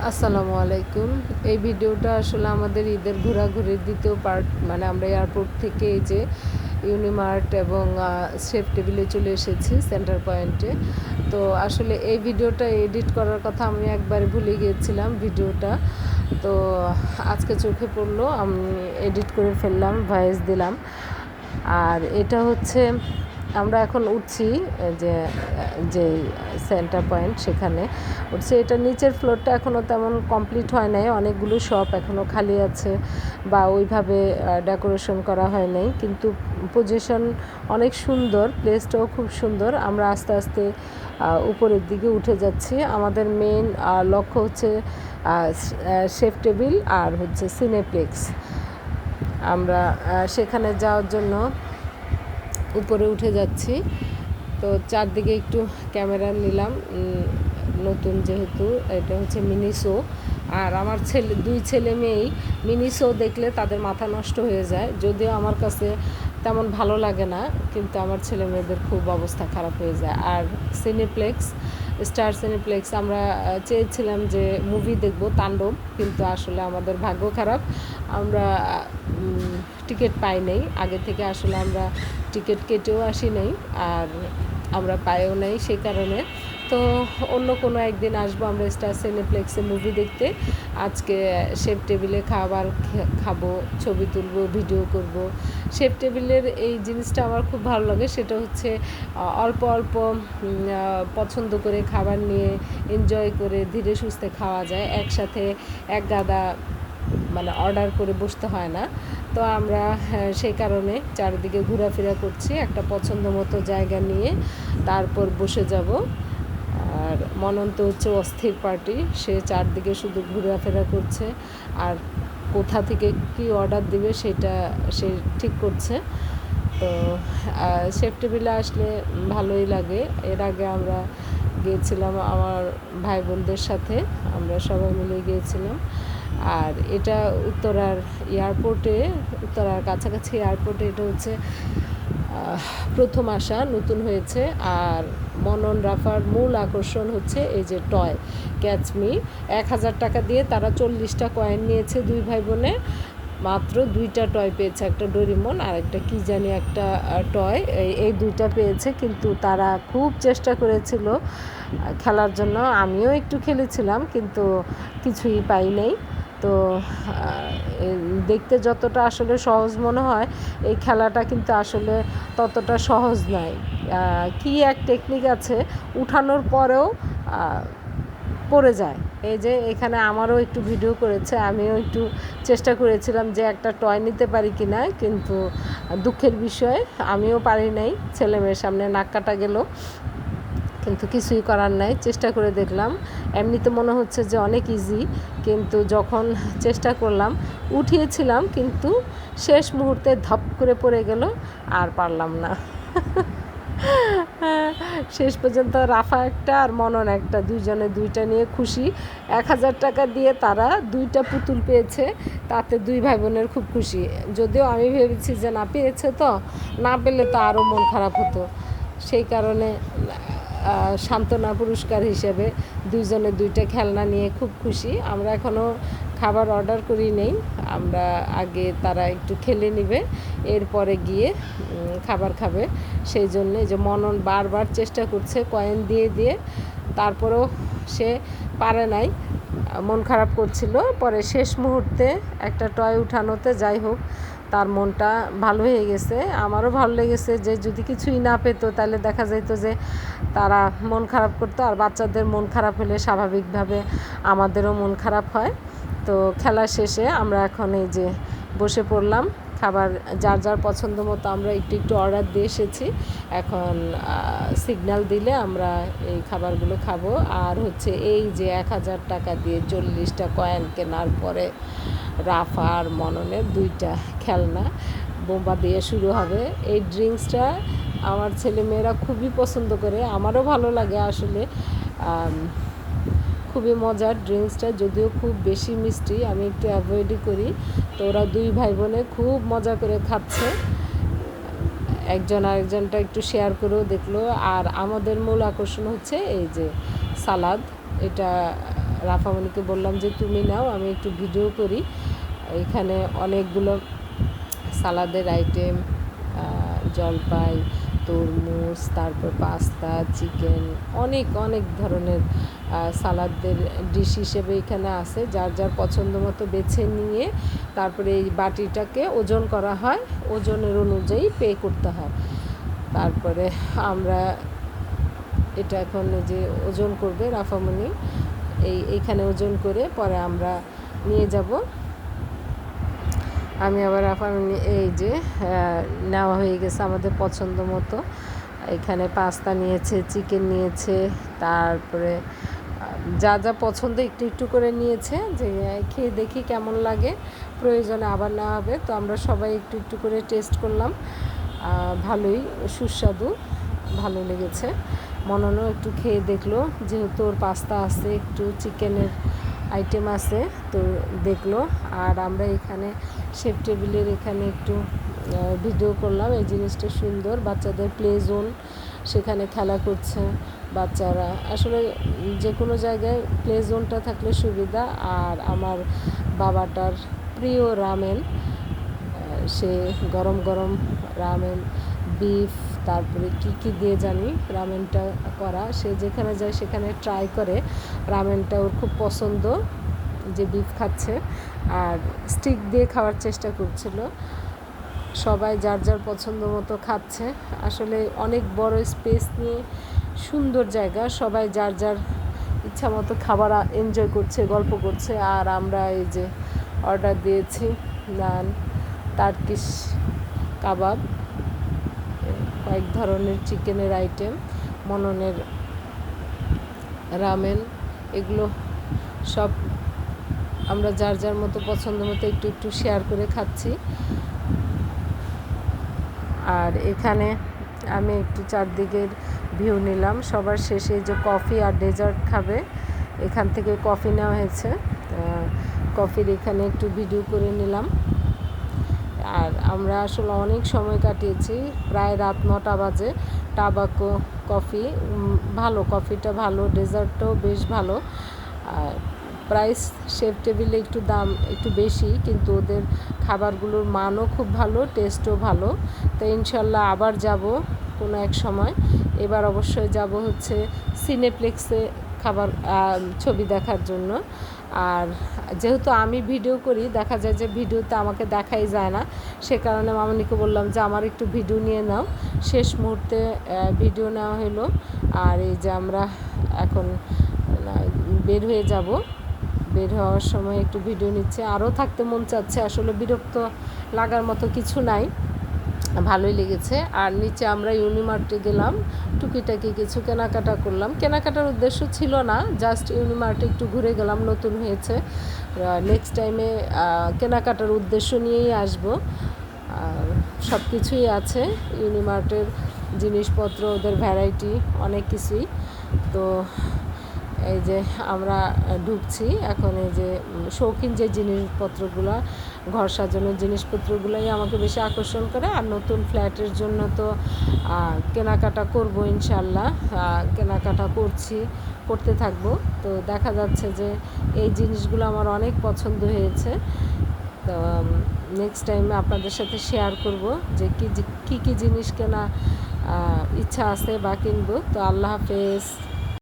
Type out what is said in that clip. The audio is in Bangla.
আসসালামু আলাইকুম। এই ভিডিওটা আসলে আমাদের ঈদের ঘোরাঘুরির দ্বিতীয় পার্ট মানে আমরা এয়ারপোর্ট থেকে এই যে ইউনিমার্ট এবং সেফ টেবিলে চলে এসেছি সেন্টার পয়েন্টে তো আসলে এই ভিডিওটা এডিট করার কথা আমি একবারে ভুলে গিয়েছিলাম ভিডিওটা। তো আজকে চোখে পড়ল, আমি এডিট করে ফেললাম ভয়েস দিলাম। আর এটা হচ্ছে আমরা এখন উঠছি যে যে সেন্টার পয়েন্ট সেখানে। উঠছি, এটা নিচের ফ্লোরটা এখনও তেমন কমপ্লিট হয় নাই। অনেকগুলো শপ এখনও খালি আছে বা ওইভাবে ডেকোরেশন করা হয় নাই। কিন্তু পজিশন অনেক সুন্দর প্লেসটাও খুব সুন্দর। আমরা আস্তে আস্তে উপরের দিকে উঠে যাচ্ছি। আমাদের মেন লক্ষ্য হচ্ছে শেফ টেবিল আর হচ্ছে সিনেপ্লেক্স আমরা সেখানে যাওয়ার জন্য উপরে উঠে যাচ্ছি। তো চারদিকে একটু ক্যামেরা নিলাম। নতুন যেহেতু এটা হচ্ছে মিনি শো। আর আমার ছেলে, দুই ছেলে মেয়েই মিনি শো দেখলে তাদের মাথা নষ্ট হয়ে যায়। যদিও আমার কাছে তেমন ভালো লাগে না, কিন্তু আমার ছেলে মেয়েদের খুব অবস্থা খারাপ হয়ে যায়। আর সিনেপ্লেক্স স্টার সিনেপ্লেক্স আমরা চেয়েছিলাম যে মুভি দেখব, তাণ্ডব, কিন্তু আসলে আমাদের ভাগ্য খারাপ। আমরা টিকিট পাই নাই। আগে থেকে আসলে আমরা টিকিট কেটেও আসি নাই আর আমরা পাইও নাই সেই কারণে। তো অন্য কোনো একদিন আসব আমরা স্টার সিনেপ্লেক্সে মুভি দেখতে। আজকে শেফ টেবিলে খাবার খাব, ছবি তুলবো ভিডিও করব। শেফ টেবিলের এই জিনিসটা আমার খুব ভালো লাগে, সেটা হচ্ছে অল্প অল্প পছন্দ করে খাবার নিয়ে এনজয় করে ধীরে সুস্থে খাওয়া যায়। একসাথে এক গাদা মানে অর্ডার করে বসতে হয় না। তো আমরা হ্যাঁ, সেই কারণে চারিদিকে ঘোরাফেরা করছি একটা পছন্দ মতো জায়গা নিয়ে তারপর বসে যাব। আর মনন্ত হচ্ছে অস্থির পার্টি সে চারদিকে শুধু ঘোরাফেরা করছে আর কোথা থেকে কি অর্ডার দিবে সেটা সে ঠিক করছে। তো শেফ টেবিলে আসলে ভালোই লাগে। এর আগে আমরা গিয়েছিলাম আমার ভাই বোনদের সাথে আমরা সবাই মিলে গিয়েছিলাম। আর এটা উত্তরার এয়ারপোর্টে, উত্তরার কাছাকাছি এয়ারপোর্টে এটা হচ্ছে প্রথম আসা, নতুন হয়েছে। আর মনন রাফার মূল আকর্ষণ হচ্ছে এই যে টয় ক্যাচমি এক হাজার টাকা দিয়ে তারা চল্লিশটা কয়েন নিয়েছে দুই ভাই বোনে মাত্র দুইটা টয় পেয়েছে, একটা ডোরিমন আর একটা কী জানি একটা টয়। এই দুইটা পেয়েছে, কিন্তু তারা খুব চেষ্টা করেছিল খেলার জন্য। আমিও একটু খেলেছিলাম, কিন্তু কিছুই পাই নাই। তো দেখতে যতটা আসলে সহজ মনে হয়, এই খেলাটা কিন্তু আসলে ততটা সহজ নয়। কী এক টেকনিক আছে, উঠানোর পরেও পড়ে যায়। এই যে এখানে আমারও একটু ভিডিও করেছে, আমিও একটু চেষ্টা করেছিলাম যে একটা টয় নিতে পারি কি না কিন্তু দুঃখের বিষয়, আমিও পারি নাই ছেলে মেয়ের সামনে নাক কাটা গেল। কিন্তু কিছুই করার নাই, চেষ্টা করে দেখলাম। এমনিতে মনে হচ্ছে যে অনেক ইজি কিন্তু যখন চেষ্টা করলাম, উঠিয়েছিলাম, কিন্তু শেষ মুহূর্তে ধপ করে পড়ে গেল, আর পারলাম না। শেষ পর্যন্ত রাফা একটা আর মনন একটা, দুইজনে দুইটা নিয়ে খুশি। এক হাজার টাকা দিয়ে তারা দুইটা পুতুল পেয়েছে, তাতে দুই ভাই বোনের খুব খুশি। যদিও আমি ভেবেছি যে না, পেয়েছে তো, না পেলে তো আরও মন খারাপ হতো। সেই কারণে সান্ত্বনা পুরস্কার হিসেবে দুইজনে দুইটা খেলনা নিয়ে খুব খুশি। আমরা এখনও খাবার অর্ডার করি নেই। আমরা আগে তারা একটু খেলে নিবে, এরপরে গিয়ে খাবার খাবে। সেই জন্যে যে মনন বারবার চেষ্টা করছে কয়েন দিয়ে দিয়ে। তারপরেও সে পারে নাই। মন খারাপ করছিল। পরে শেষ মুহূর্তে একটা টয় উঠানোতে যাই হোক, তার মনটা ভালো হয়ে গেছে। আমারও ভালো লেগেছে যে যদি কিছুই না পেতো, তাহলে দেখা যেত যে তারা মন খারাপ করতো আর বাচ্চাদের মন খারাপ হলে স্বাভাবিকভাবে আমাদেরও মন খারাপ হয়। তো খেলা শেষে আমরা এখন এই যে বসে পড়লাম, খাবার যার যার পছন্দ মতো আমরা একটু একটু অর্ডার দিয়ে এসেছি। এখন সিগন্যাল দিলে আমরা এই খাবারগুলো খাব। আর হচ্ছে এই যে এক হাজার টাকা দিয়ে চল্লিশটা কয়েন কেনার পরে রাফা আর মননের দুইটা খেলনা বোম্বা দিয়ে শুরু হবে। এই ড্রিঙ্কসটা আমার ছেলে মেয়েরা খুবই পছন্দ করে, আমারও ভালো লাগে আসলে। খুবই মজার ড্রিঙ্কসটা, যদিও খুব বেশি মিষ্টি, আমি একটু অ্যাভয়েডই করি। তো ওরা দুই ভাই বোনে খুব মজা করে খাচ্ছে। একজন আরেকজনটা একটু শেয়ার করেও দেখল। আর আমাদের মূল আকর্ষণ হচ্ছে এই যে সালাদ। এটা রাফামণিকে বললাম যে, তুমি নাও, আমি একটু ভিডিও করি। এখানে অনেকগুলো সালাদের আইটেম জলপাই তরমুজ, তারপর পাস্তা, চিকেন, অনেক অনেক ধরনের সালাদের ডিশ হিসেবে এখানে আছে। যার যার পছন্দ মতো বেছে নিয়ে তারপরে এই বাটিটাকে ওজন করা হয়। ওজনের অনুযায়ী পে করতে হয়। তারপরে আমরা এটা এখন যে ওজন করবে রাফামণি এই এইখানে ওজন করে পরে আমরা নিয়ে যাব। আমি আবার রাফামণি এই যে নেওয়া হয়ে গেছে আমাদের পছন্দ মতো। এখানে পাস্তা নিয়েছে চিকেন নিয়েছে, তারপরে যা যা পছন্দ একটু একটু করে নিয়েছে, যে, খেয়ে দেখি কেমন লাগে। প্রয়োজনে আবার নেওয়া হবে, তো আমরা সবাই একটু একটু করে টেস্ট করলাম। ভালোই, সুস্বাদু, ভালো লেগেছে। মননও একটু খেয়ে দেখল, যেহেতু ওর পাস্তা আছে, একটু চিকেনের আইটেম আছে, তো দেখল। আর আমরা এখানে শেফ টেবিলের এখানে একটু ভিডিও করলাম। এই জিনিসটা সুন্দর। বাচ্চাদের প্লে জোন সেখানে খেলা করছে বাচ্চারা। আসলে যে কোনো জায়গায় প্লে জোনটা থাকলে সুবিধা। আর আমার বাবাটার প্রিয় রামেন সে গরম গরম রামেন বিফ তারপরে কি কি দিয়ে জানি রামেনটা করা। সে যেখানে যায় সেখানে ট্রাই করে। রামেনটা ওর খুব পছন্দ, যে বিফ খাচ্ছে। আর স্টিক দিয়ে খাওয়ার চেষ্টা করছিল। সবাই যার যার পছন্দ মতো খাচ্ছে। আসলে অনেক বড় স্পেস নিয়ে সুন্দর জায়গা। সবাই যার যার ইচ্ছা মতো খাবার এনজয় করছে, গল্প করছে। আর আমরা এই যে অর্ডার দিয়েছি, নান টার্কিশ কাবাব। কয়েক ধরনের চিকেনের আইটেম মননের রামেন এগুলো সব আমরা যার যার মতো পছন্দ মতো একটু একটু শেয়ার করে খাচ্ছি। আর এখানে আমি একটু চারদিকের ভিউ নিলাম। সবার শেষে যে কফি আর ডেজার্ট খাবে, এখান থেকে কফি নেওয়া হয়েছে। কফির এখানে একটু ভিডিও করে নিলাম। আর আমরা আসলে অনেক সময় কাটিয়েছি, প্রায় রাত নটা বাজে। টাবাকো কফি ভালো, কফিটা ভালো, ডেজার্টটাও বেশ ভালো। আর প্রাইস শেফ টেবিলে একটু দাম একটু বেশি, কিন্তু ওদের খাবারগুলোর মানও খুব ভালো, টেস্টও ভালো। তো ইনশাল্লাহ আবার যাব কোনো এক সময়। এবার অবশ্যই যাব হচ্ছে সিনেপ্লেক্সে খাবার ছবি দেখার জন্য। আর যেহেতু আমি ভিডিও করি, দেখা যায় যে ভিডিওতে আমাকে দেখাই যায় না, সে কারণে মামনিকে বললাম যে আমার একটু ভিডিও নিয়ে নাও। শেষ মুহূর্তে ভিডিও নেওয়া হলো আর এই যে আমরা এখন বের হয়ে যাব। বের হওয়ার সময় একটু ভিডিও নিচ্ছে। আরও থাকতে মন চাচ্ছে, আসলে বিরক্ত লাগার মতো কিছু নাই, ভালোই লেগেছে। আর নিচে আমরা ইউনিমার্টে গেলাম টুকিটাকি কিছু কেনাকাটা করলাম। কেনাকাটার উদ্দেশ্য ছিল না জাস্ট ইউনিমার্টে একটু ঘুরে গেলাম, নতুন হয়েছে। নেক্সট টাইমে কেনাকাটার উদ্দেশ্য নিয়েই আসব। আর সব কিছুই আছে ইউনিমার্টের জিনিসপত্র, ওদের ভ্যারাইটি অনেক কিছুই। তো এই যে আমরা ঢুকছি। এখন এই যে শৌখিন যে জিনিসপত্রগুলো, ঘর সাজানোর জিনিসপত্রগুলোই আমাকে বেশি আকর্ষণ করে। আর নতুন ফ্ল্যাটের জন্য তো কেনাকাটা করব ইনশাল্লাহ। কেনাকাটা করছি, করতে থাকব। তো দেখা যাচ্ছে যে, এই জিনিসগুলো আমার অনেক পছন্দ হয়েছে। তো নেক্সট টাইমে আপনাদের সাথে শেয়ার করব যে কী কী জিনিস কেনা ইচ্ছা আছে বা কিনবো। তো আল্লাহ হাফেজ।